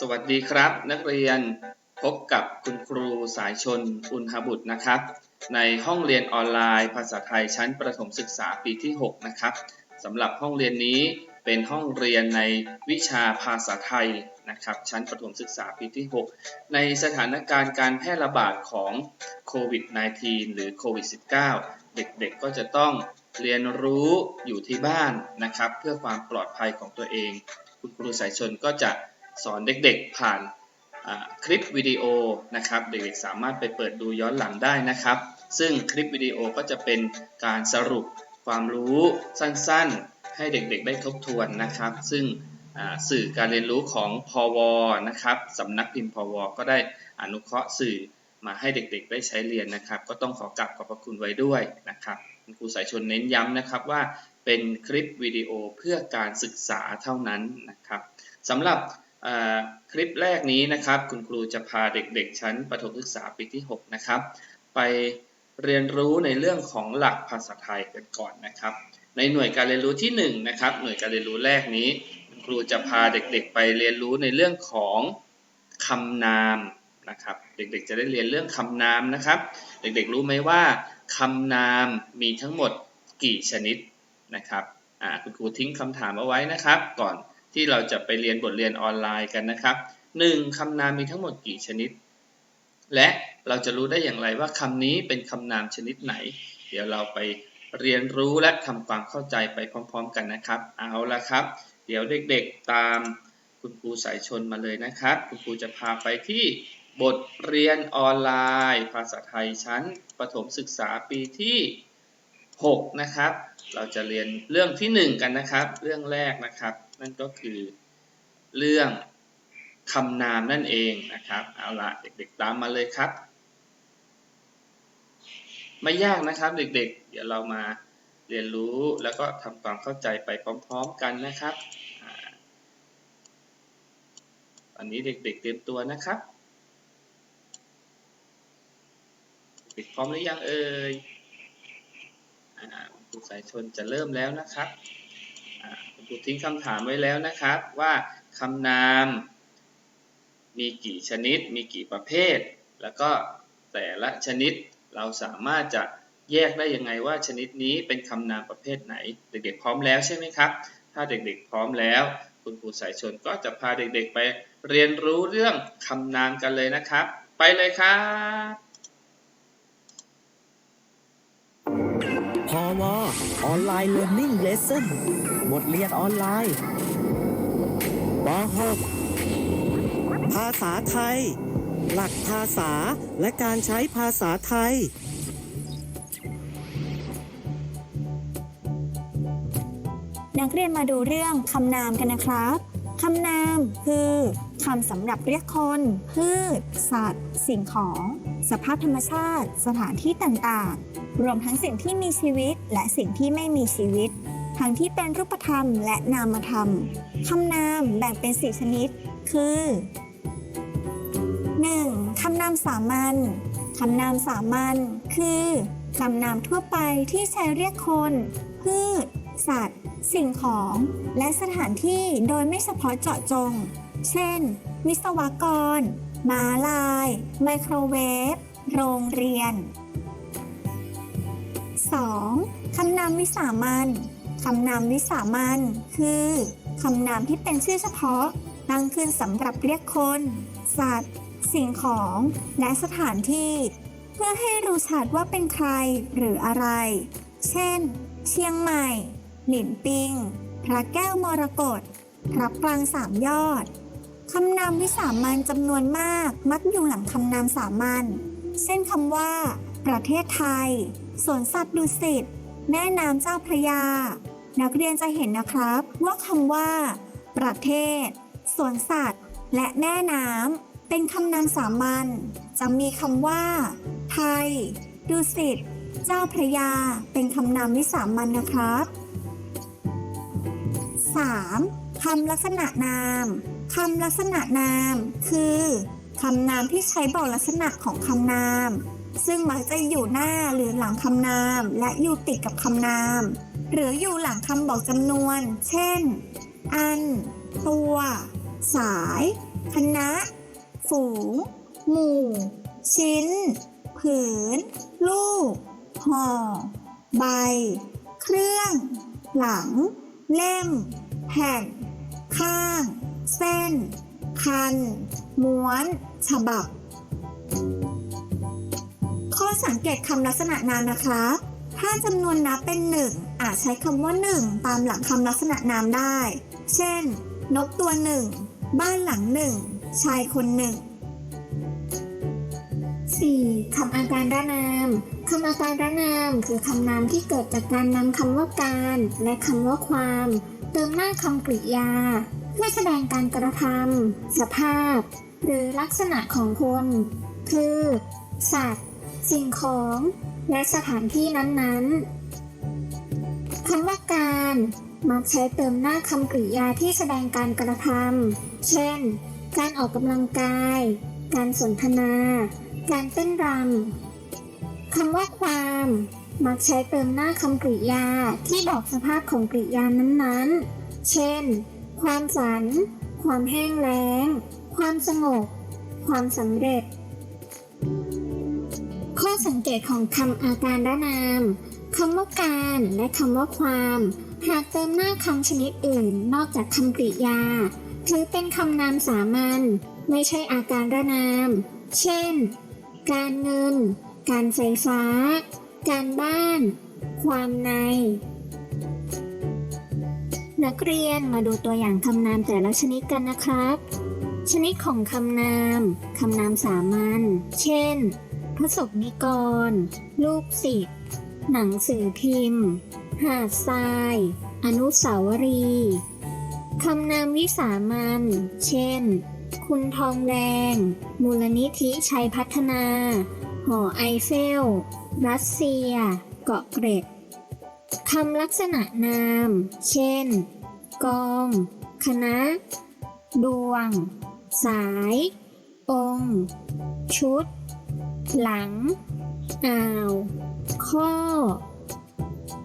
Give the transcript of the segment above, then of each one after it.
สวัสดีครับ นักเรียนพบกับคุณครูสายชนอุณหบุตรนะครับ ในห้องเรียนออนไลน์ ภาษาไทยชั้นประถมศึกษาปีที่ 6 นะครับสำหรับห้องเรียนนี้เป็นห้องเรียนในวิชาภาษาไทยนะครับชั้นประถมศึกษาปีที่ 6 ในสถานการณ์การแพร่ระบาดของโควิด -19 หรือโควิด -19 เด็กๆก็จะต้องเรียนรู้อยู่ที่บ้านนะครับ เพื่อความปลอดภัยของตัวเอง คุณครูสายชนก็จะ สอนเด็กๆผ่านคลิปวิดีโอนะครับ เด็กๆสามารถไปเปิดดูย้อนหลังได้นะครับ ซึ่งคลิปวิดีโอก็จะเป็นการสรุปความรู้สั้นๆ ให้เด็กๆได้ทบทวนนะครับ ซึ่งสื่อการเรียนรู้ของพวนะครับสำนักพิมพ์พวก็ได้อนุเคราะห์สื่อมาให้เด็กๆ ได้ใช้เรียนนะครับ ก็ต้องขอกราบขอบพระคุณไว้ด้วยนะครับครูสายชนเน้นย้ำนะครับว่าเป็นคลิปวิดีโอเพื่อการศึกษาเท่านั้นนะครับสำหรับ คลิปแรกนี้นะครับ คุณครูจะพาเด็กๆ ชั้นประถมศึกษาปีที่ 6 นะครับ ไปเรียนรู้ในเรื่องของหลักภาษาไทยกันก่อนนะครับ ในหน่วยการเรียนรู้ที่ 1 นะครับ หน่วยการเรียนรู้แรกนี้ คุณครูจะพาเด็กๆ ไปเรียนรู้ในเรื่องของคำนามนะครับ เด็กๆ จะได้เรียนเรื่องคำนามนะครับ เด็กๆ รู้ไหมว่าคำนามมีทั้งหมดกี่ชนิดนะครับคุณครูทิ้งคำถามเอาไว้นะครับ ก่อน ที่เราจะไปเรียนบทเรียนออนไลน์กันนะครับหนึ่งคำนามมีทั้งหมดกี่ชนิด และเราจะรู้ได้อย่างไรว่าคำนี้เป็นคำนามชนิดไหน เดี๋ยวเราไปเรียนรู้และทำความเข้าใจไปพร้อม ๆ กันนะครับ เอาละครับ เดี๋ยวเด็กๆตามคุณครูสายชนมาเลยนะครับ คุณครูจะพาไปที่บทเรียนออนไลน์ ภาษาไทยชั้นประถมศึกษาปีที่ 6 นะครับ เราจะเรียนเรื่องที่ 1 กันนะครับ เรื่องแรกนะครับ นั่นก็คือเรื่องคำนามนั่นเองนะครับ เอาละเด็กๆตามมาเลยครับ ไม่ยากนะครับเด็กๆ เดี๋ยวเรามาเรียนรู้แล้วก็ทำความเข้าใจไปพร้อมๆกันนะครับอ่าตอนนี้เด็กๆเตรียมตัวนะครับ เด็กพร้อมหรือยังเอ่ยอ่าคุณสายชนจะเริ่มแล้วนะครับ ครูทิ้งคำถามไว้แล้วนะครับว่าคำนาม มีกี่ชนิด มีกี่ประเภท แล้วก็แต่ละชนิดเราสามารถจะแยกได้ยังไงว่าชนิดนี้เป็นคำนามประเภทไหน เด็กๆพร้อมแล้วใช่ไหมครับ ถ้าเด็กๆพร้อมแล้ว คุณครูสายชนก็จะพาเด็กๆไปเรียนรู้เรื่องคำนามกันเลยนะครับ ไปเลยครับพอว ออนไลน์ Learning Lesson บทเรียนออนไลน์ป .6 ภาษาไทย หลักภาษาและการใช้ภาษาไทย นักเรียนมาดูเรื่องคำนามกันนะครับ คำนามคือ คำสำหรับเรียกคน พืช สัตว์ สิ่งของ สภาพธรรมชาติ สถานที่ต่างๆ รวมทั้งสิ่งที่มีชีวิตและสิ่งที่ไม่มีชีวิต ทั้งที่เป็นรูปธรรมและนามธรรม คำนามแบ่งเป็นสี่ชนิด คือ 1. คำนามสามัญ คำนามสามัญคือ คำนามทั่วไปที่ใช้เรียกคน พืช สัตว์ สิ่งของ และสถานที่โดยไม่เฉพาะเจาะจง เช่น วิศวกร ม้าลาย ไมโครเวฟ โรงเรียน 2. คำนามวิสามัญคำนามวิสามัญคือคำนามที่เป็นชื่อเฉพาะตั้งขึ้นสำหรับเรียกคน สัตว์ สิ่งของ และสถานที่ เพื่อให้รู้ชัดว่าเป็นใครหรืออะไร เช่น เชียงใหม่ หลินปิง พระแก้วมรกตพระปรางสามยอด คำนามวิสามัญจำนวนมาก มักอยู่หลังคำนามสามัญเช่นคำว่า ประเทศไทยสวนสัตว์ดุสิตแม่น้ำเจ้าพระยา นักเรียนจะเห็นนะครับว่าคำว่า ประเทศสวนสัตว์ และแม่น้ำเป็นคำนามสามัญจะมีคำว่า ไทยดุสิตเจ้าพระยา เป็นคำนามวิสามัญนะครับ 3. คำลักษณะนาม คำลักษณะนาม คือคำนามที่ใช้บอกลักษณะของคำนาม ซึ่งมักจะอยู่หน้าหรือหลังคำนาม และอยู่ติดกับคำนาม หรืออยู่หลังคำบอกจำนวน เช่น อัน ตัว สาย คณะ ฝูง หมู่ ชิ้น ผืน ลูก ห่อ ใบ เครื่อง หลัง เล่ม แผ่น ข้าง เส้นคัน ม้วน ฉบับ ข้อสังเกตคำลักษณะนามนะคะ ถ้าจำนวนนับเป็นหนึ่งอาจใช้คำว่าหนึ่งตามหลังคำลักษณะนามได้ เช่น นกตัวหนึ่ง บ้านหลังหนึ่ง ชายคนหนึ่ง 4. คำอาการระนามคำอาการระนามคือคำนามที่เกิดจากการนำคำว่าการ และคำว่าความ เติมหน้าคำกริยา เพื่อแสดงการกระทำสภาพ หรือลักษณะของคนคือ สัตว์ สิ่งของ และสถานที่นั้นๆคำว่าการมักใช้เติมหน้าคำกริยาที่แสดงการกระทำเช่น การออกกำลังกาย การสนทนา การเต้นรำคำว่าความ มักใช้เติมหน้าคำกริยาที่บอกสภาพของกริยานั้นๆ เช่น ความสัน ความแห้งแล้ง ความสงบ ความสำเร็จ ข้อสังเกตของคำอาการระนามคำว่าการและคำว่าความ หากเติมหน้าคำชนิดอื่นนอกจากคำกริยา ถือเป็นคำนามสามัญไม่ใช่อาการระนาม เช่น การเงิน การไฟฟ้า การบ้าน ความใน นักเรียนมาดูตัวอย่างคำนามแต่ละชนิดกันนะครับ ชนิดของคำนามคำนามสามัญ เช่นพระสงฆ์นิกรรูปศิษย์ หนังสือพิมพ์ หาดทราย อนุสาวรีย์คำนามวิสามัญ เช่น คุณทองแดง มูลนิธิชัยพัฒนา หอไอเฟล รัสเซีย เกาะเกร็ดคำลักษณะนาม เช่น กอง คณะ ดวง สาย องค์ ชุด หลัง อ่าว ข้อ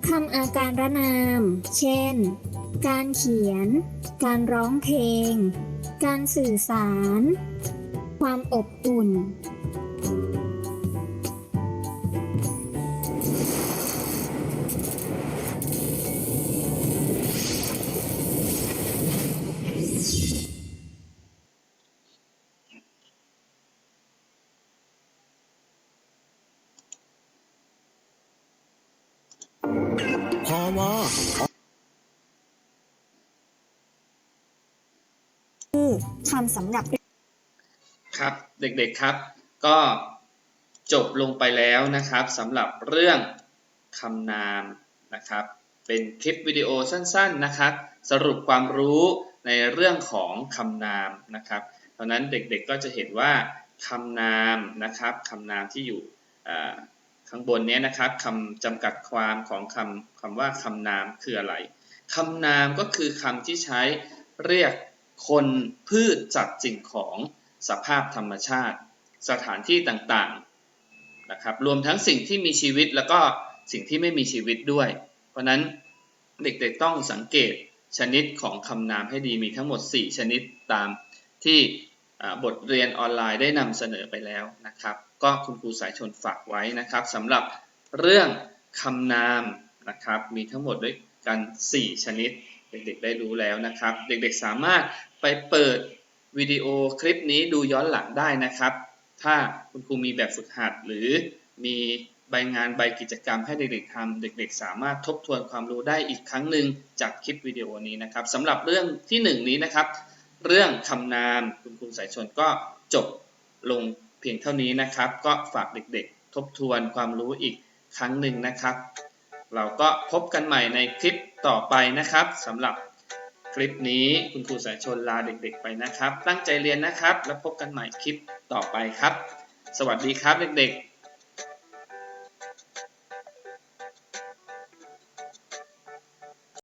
คำอาการระนาม เช่น การเขียน การร้องเพลง การสื่อสาร ความอบอุ่น วอคำสำหรับครับเด็กๆครับ ก็จบลงไปแล้วนะครับสำหรับเรื่องคำนามนะครับ เป็นคลิปวิดีโอสั้นๆนะครับ สรุปความรู้ในเรื่องของคำนามนะครับเพราะฉะนั้นเด็กๆก็จะเห็นว่าคำนามนะครับคำนามที่อยู่อ่า ข้างบนนี้นะครับคำจำกัดความของคำคำว่าคำนามคืออะไรคำนามก็คือคำที่ใช้เรียกคนพืชจัดสิ่งของสภาพธรรมชาติ สถานที่ต่างๆนะครับรวมทั้งสิ่งที่มีชีวิตแล้วก็สิ่งที่ไม่มีชีวิตด้วย เพราะนั้นเด็กๆต้องสังเกตชนิดของคำนามให้ดีมีทั้งหมด 4 ชนิดตามที่ บทเรียนออนไลน์ได้นำเสนอไปแล้วนะครับ ก็คุณครูสายชนฝากไว้นะครับสำหรับเรื่องคำนามนะครับ มีทั้งหมดด้วยกัน 4 ชนิด เด็กๆได้รู้แล้วนะครับ เด็กๆสามารถไปเปิดวิดีโอคลิปนี้ดูย้อนหลังได้นะครับ ถ้าคุณครูมีแบบฝึกหัด หรือมีใบงานใบกิจกรรมให้เด็กๆทำเด็กๆ สามารถทบทวนความรู้ได้อีกครั้งหนึ่งจากคลิปวิดีโอนี้นะครับสำหรับเรื่องที่หนึ่งนี้นะครับ เรื่องคำนามคุณครูสายชนก็จบลงเพียงเท่านี้นะครับ ก็ฝากเด็กๆ ทบทวนความรู้อีกครั้งหนึ่งนะครับ เราก็พบกันใหม่ในคลิปต่อไปนะครับสำหรับคลิปนี้คุณครูสายชนลาเด็กๆไปนะครับ ตั้งใจเรียนนะครับ แล้วพบกันใหม่คลิปต่อไปครับ สวัสดีครับเด็กๆ